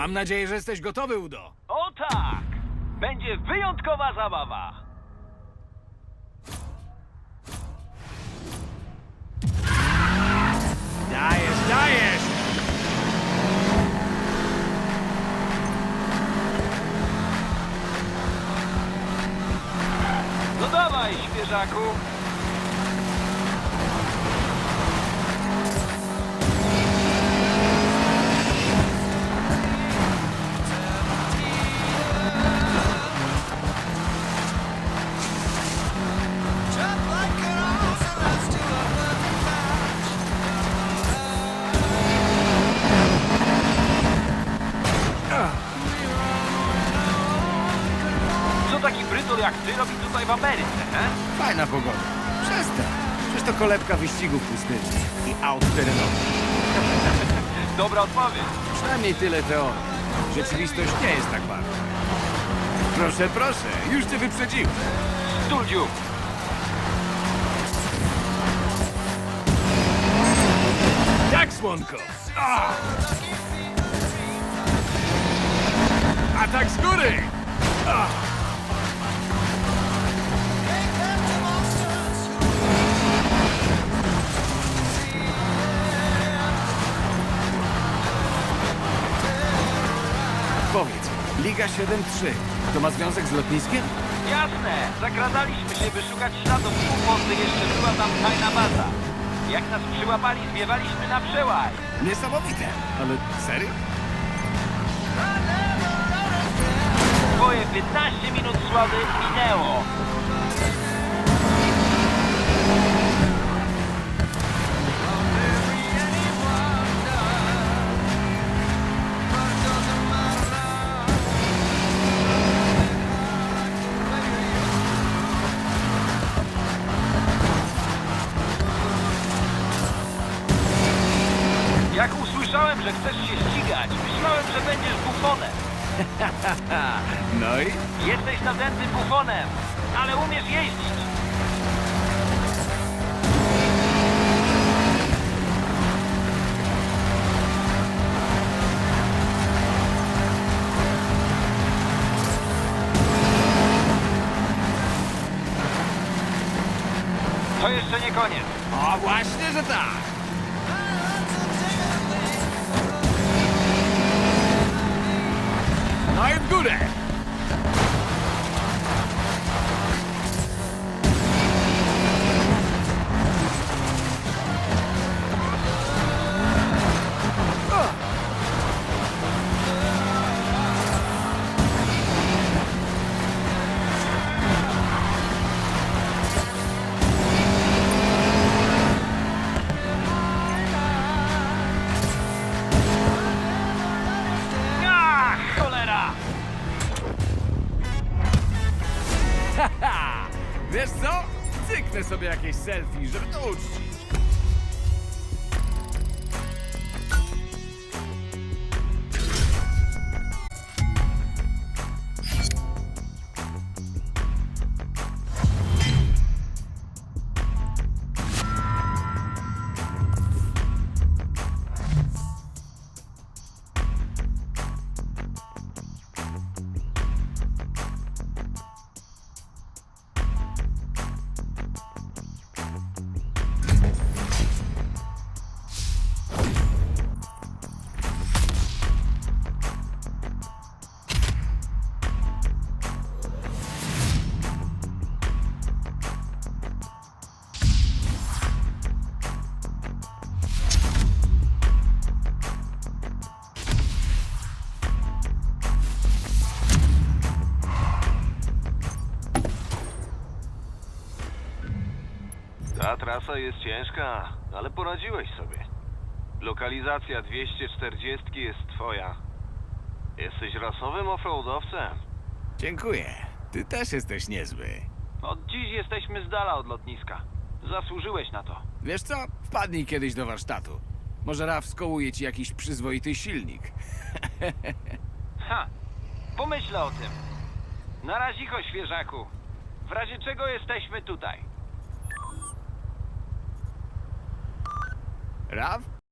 Mam nadzieję, że jesteś gotowy, Udo. O tak! Będzie wyjątkowa zabawa. Dajesz, dajesz! No dawaj, świeżaku. Jak ty robi tutaj w Ameryce, he? Fajna pogoda. Przestań. Przecież to kolebka wyścigów pustynnych i aut terenowych. Dobra odpowiedź. Przynajmniej tyle teorii. Rzeczywistość nie jest tak bardzo. Proszę, proszę, już cię wyprzedziłem. Studiu. Tak, słonko! A! Atak z góry! A! Liga 7-3 to ma związek z lotniskiem? Jasne. Zakradaliśmy się, by szukać śladów gdy jeszcze była tam tajna baza. Jak nas przyłapali, zwiewaliśmy na przełaj. Niesamowite. Ale serio? Twoje 15 minut sławy minęło. Usłyszałem, że chcesz się ścigać, myślałem, że będziesz bufonem. No i? Jesteś nadętym bufonem, ale umiesz jeździć. To jeszcze nie koniec. O, właśnie, że tak! No Wiesz co? Cyknę sobie jakieś selfie, żeby to uczcić. Trasa jest ciężka, ale poradziłeś sobie. Lokalizacja 240 jest twoja. Jesteś rasowym offroadowcem. Dziękuję. Ty też jesteś niezły. Od dziś jesteśmy z dala od lotniska. Zasłużyłeś na to. Wiesz co? Wpadnij kiedyś do warsztatu. Może Raf skołuje ci jakiś przyzwoity silnik. Ha! Pomyślę o tym. Na razie, świeżaku. W razie czego jesteśmy tutaj. Raf?